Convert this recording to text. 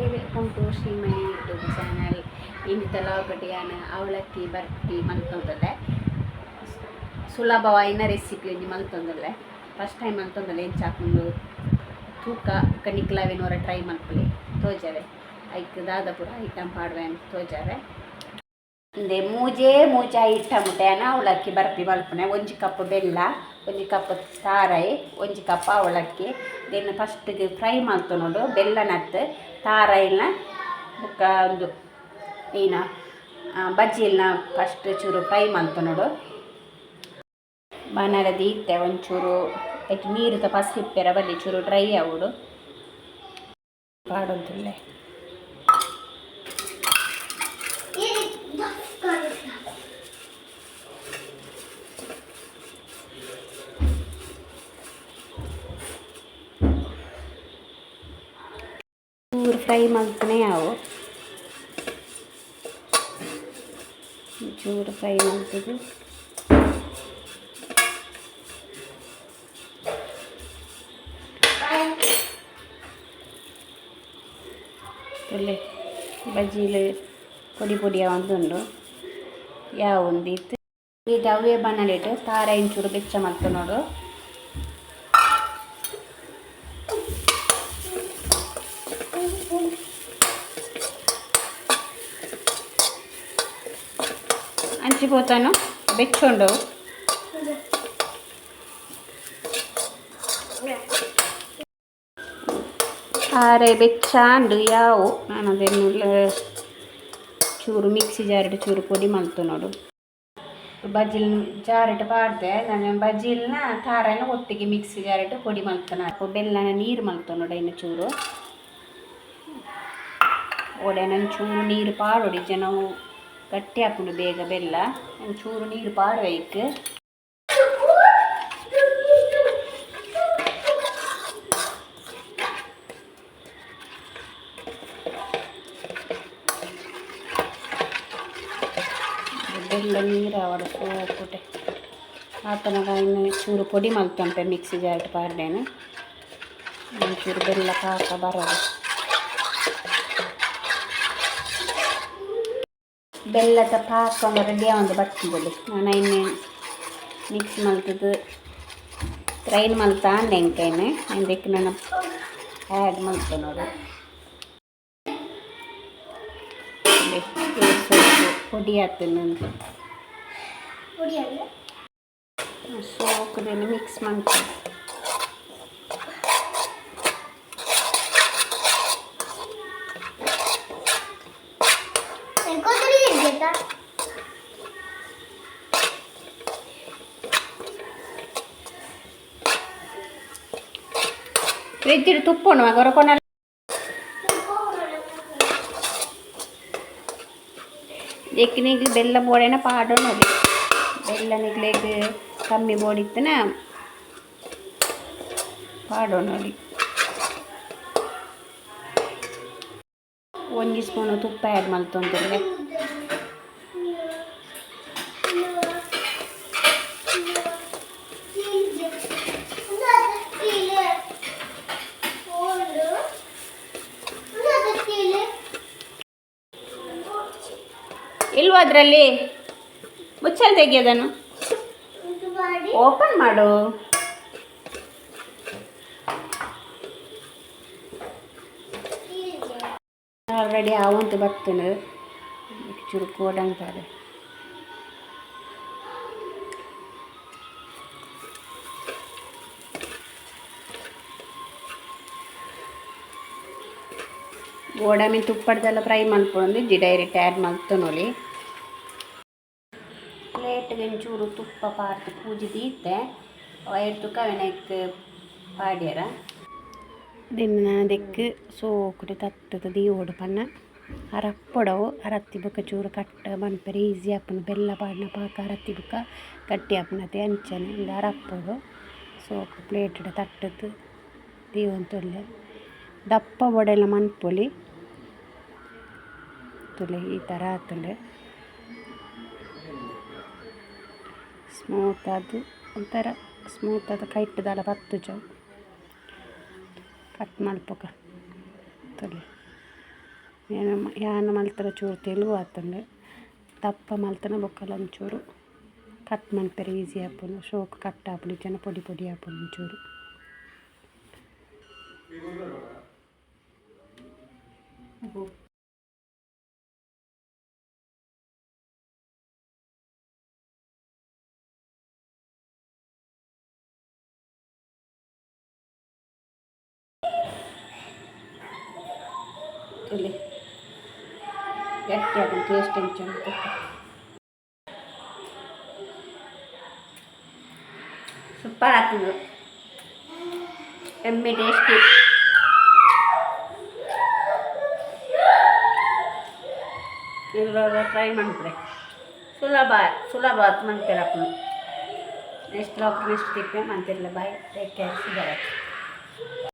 Hi welcome to Shri my YouTube channel ಇನ್ನು ತಲಾವ್ ಕಟಿಯಾನ ಅವಲಕ್ಕಿ ಬರ್ತಿ ಮಲ್ತೊಂದಲ್ಲೆ ಸುಲಭವಾಯಿನ ರೆಸಿಪಿ ಒಂಜಿ ಮಲ್ತೊಂದಲ್ಲೆ ಫಸ್ಟ್ ಟೈಮ್ ಮಲ್ತೊಂದಲ್ಲ ಏನು ಚಾಕೊಂಡು ತೂಕ ಕಣಿಕ್ಲಾವೇನೋರ ಟ್ರೈ ಮಲ್ಪಲಿ ತೋಜಾರೆ ಐಕ್ ದಾದ ಪುರ ಐಟಮ್ ತೋಜಾರೆ ಇಂದೆ ಮೂಜೆ ಮೂಜ ಇಟ್ಟ ಮುಟ್ಟೆನ ಅವಲಕ್ಕಿ ಬರ್ಪಿ ಮಲ್ಪನೆ ಒಂಜಿ ಕಪ್ ಬೆಲ್ಲ, ಒಂಜಿ ಕಪ್ ತಾರಾಯಿ ಒಂಜಿ ಕಪ್ ಅವಲಕ್ಕಿ ದೆನ್ ಫಸ್ಟ್ಗೆ ಫ್ರೈ ಮಲ್ತೊನೋಡು ಬೆಲ್ಲ ನತ್ತು ತಾರಾಯಿನ ಬುಕ್ಕ ಒಂದು ಏನ ಬಜ್ಜಿಲ್ನ ಫಸ್ಟ್ ಚೂರು ಫ್ರೈ ಮಲ್ತೊನೋಡು ಬಾಣಲ ದೀತೆ ಒಂಚೂರು ಐಟ್ ನೀರು ತ ಫಸ್ಟ್ ಇಪ್ಪೆರ ಬಲ್ಲಿ ಚೂರು ಡ್ರೈ ಆವುಡು ಪಾಡೊಂದುಲ್ಲೆ ಫ್ರೈ ಮಲ್ತನೇ ಅವು ಚೂರು ಫ್ರೈ ಮಲ್ತದು ಒಳ್ಳೆ ಬಜ್ಜೀಲು ಪೊಡಿ ಪೊಡಿಯ ಒಂದುಂಡು ಯಾವ ಒಂದಿತ್ತು ಇದು ಅವೇ ಬಣ್ಣಲಿಟ್ಟು ತಾರ ಇಂಚೂರು ಬೆಚ್ಚ ಮಲ್ತು ನೋಡು అంచిపోతాను బెచ్చుండు ಆರೆ ಬೆಚ್ಚಾಂಡು ಯಾವು ನಾನು ಅದನ್ನು ಚೂರು ಮಿಕ್ಸಿ ಜಾರಿಟ್ಟು ಚೂರು ಪೊಡಿ ಮಲ್ತು ನೋಡು ಬಜ್ಜಿಲ್ ಜಾರಿಟ್ಟು ಪಾಡ್ದೆ ನಾನು ಬಜ್ಜಿಲ್ನ ತಾರನ ಒಟ್ಟಿಗೆ ಮಿಕ್ಸಿ ಜಾರಿಟ್ಟು ಪೊಡಿ ಮಲ್ತನ ಬೆಲ್ಲನ ನೀರು ಮಲ್ತು ನೋಡು ಇನ್ನು ಚೂರು ಒಡೆ ನನ್ನ ಚೂರು ನೀರು ಪಾಡೋಡಿ ಜನ ಗಟ್ಟಿ ಹಾಕೊಂಡು ಬೇಗ ಬೆಲ್ಲ ಚೂರು ನೀರು ಪಾಡಬೇಕು ಬೆಲ್ಲ ನೀರು ಅವಡ ಸೋಪುಟೆ ಆತನಗ ಇನ್ನು ಚೂರು ಪೊಡಿ ಮಲ್ತುಂಟೆ ಮಿಕ್ಸಿ ಜಾಟ್ ಪಾಡ್ದೇನು ಚೂರು ಬೆಲ್ಲ ಪಾಕ ಬರೋದು ಬೆಲ್ಲದ ಪಾಕ ರೆಡಿ ಒಂದು ಬರ್ತದೆ ನಾನು ಇನ್ನು ಮಿಕ್ಸ್ ಮಲ್ತದ್ದು ಗ್ರೈಂಡ್ ಮಲ್ತ ಎಂಕೈನೆ ಅದಕ್ಕೆ ನಾನು ಆ್ಯಡ್ ಮಲ್ತೆ ನೋಡು. ಪುಡಿ ಹಾಕ್ತೀನಿ ಸೋಕದಲ್ಲಿ ಮಿಕ್ಸ್ ಮಾಡ್ತೀನಿ ಫ್ರಿಜ್ಜಿಡು ತುಪ್ಪ ಉಣ್ಣುವ ಗೊರಕೊಂಡ ಎಕ್ಕಿನಿಗೆ ಬೆಲ್ಲ ಬೋಡೆನ ಪಾಡು ನೋಡಿ. ಬೆಲ್ಲ ನಿಗ್ಲೆಗ್ ಕಮ್ಮಿ ಬೋಡಿತ್ತನ ಪಾಡೋ ನೋಡಿ. ಒಂಜಿ ಸ್ಪೂನು ತುಪ್ಪ ಆ್ಯಡ್ ಮಲ್ತೊಂದಿರ್ಲೆ ಇಲ್ವ ಅದರಲ್ಲಿ? ಮುಚ್ಚಲ್ ತೆಗಿಯೋದನ್ನು ಓಪನ್ ಮಾಡು. ಆಲ್ರೆಡಿ ಅವಂತು ಬರ್ತೇನೆ. ಚೂರು ಕೋಡಂತಾರೆ ಗೋಡಂಬಿ ತುಪ್ಪಡ್ದೆಲ್ಲ ಫ್ರೈ ಮಾಡ್ಕೊಂಡು ಡೈರೆಕ್ಟ್ ಆ್ಯಡ್ ಮಾಡ್ತನೋಲಿ ಪ್ಲೇಟ್ಗೆ ಒಂಚೂರು ತುಪ್ಪ ಪಾರ್ತು ಪೂಜೆ ದೀತೆ ವೈರ್ ತುಕ್ಕ ವೆನಕ್ ಪಾಡ್ಯಾರ. ದಿನ ದಿಕ್ಕ ಸೋಕುಡು ತತ್ತದ ದೀವೋಡು ಪನ್ನ. ಅರಪ್ಪೊಡವು ಅರತ್ತಿ ಬುಕ್ಕ ಚೂರು ಕಟ್ಟ ಮನ್ಪೆರೆ ಈಸಿ ಆಪನ ಬೆಲ್ಲ ಪಾಡ್ನ ಪಾಕ ಅರತ್ತಿ ಬುಕ್ಕ ಕಟ್ಟಿ ಆಪನತೆ ಅಂಚನೆ ಇಂದ ಅರಪ್ಪೊಡು ಸೋಕು ಪ್ಲೇಟ್ ತಟ್ಟದು ದೀವಂತೊಲ್ಲೆ ದಪ್ಪ ಒಡೆಲ್ಲ ಮನ್ಪೊಲಿ. ತುಲೆ ಈ ಥರ ಆತುಂಡೆ. ಸ್ಮೂತ್ ಅದು ಒಂಥರ ಸ್ಮೂತ್ ಅದು ಕೈಟ್ದಲ್ಲ ಪತ್ತು ಚೌ ಕಟ್ ಮಲ್ಪಕ ತೊಲೆ. ಏನು ಯಾನ ಮಲ್ತರ ಚೂರು ತೆಲುಗು ಆತಂಡೆ ದಪ್ಪ ಮಲ್ತನ ಬೊಕ್ಕಲ ಒಂಚೂರು ಕಟ್ ಮನ್ಪೆರೆ ಈಸಿ ಆಪುಂಡು ಶೋಕ್ ಕಟ್ ಆಪುಂಡು ಜನ ಪೊಡಿ ಪೊಡಿ ಆಪುಂಡು ಒಂಚೂರು. ಇಲ್ಲಿ ಗಟ್ಟಿ ಆಗುತ್ತೆ ಟೇಸ್ಟ್ ಹೆಂಚು ಸೂಪರ್ ಆಗ್ತದೆ ಎಮ್ಮೆ ಟೇಸ್ಟಿ ಎಲ್ಲರೂ ಟ್ರೈ ಮಾಡ್ತಾರೆ ಸುಲಭ ಸುಲಭ ಆತು ಮಂತಿರಪ್ಪ ನೆಕ್ಸ್ಟ್ ಲಾಕ್ ನೆಕ್ಸ್ಟ್ ತಿಪ್ಪೆ ಮಂತಿರ್ಲ ಬಾಯ್ ಟೇಕ್ ಕೇರ್ ಸಿಗತ್ತೆ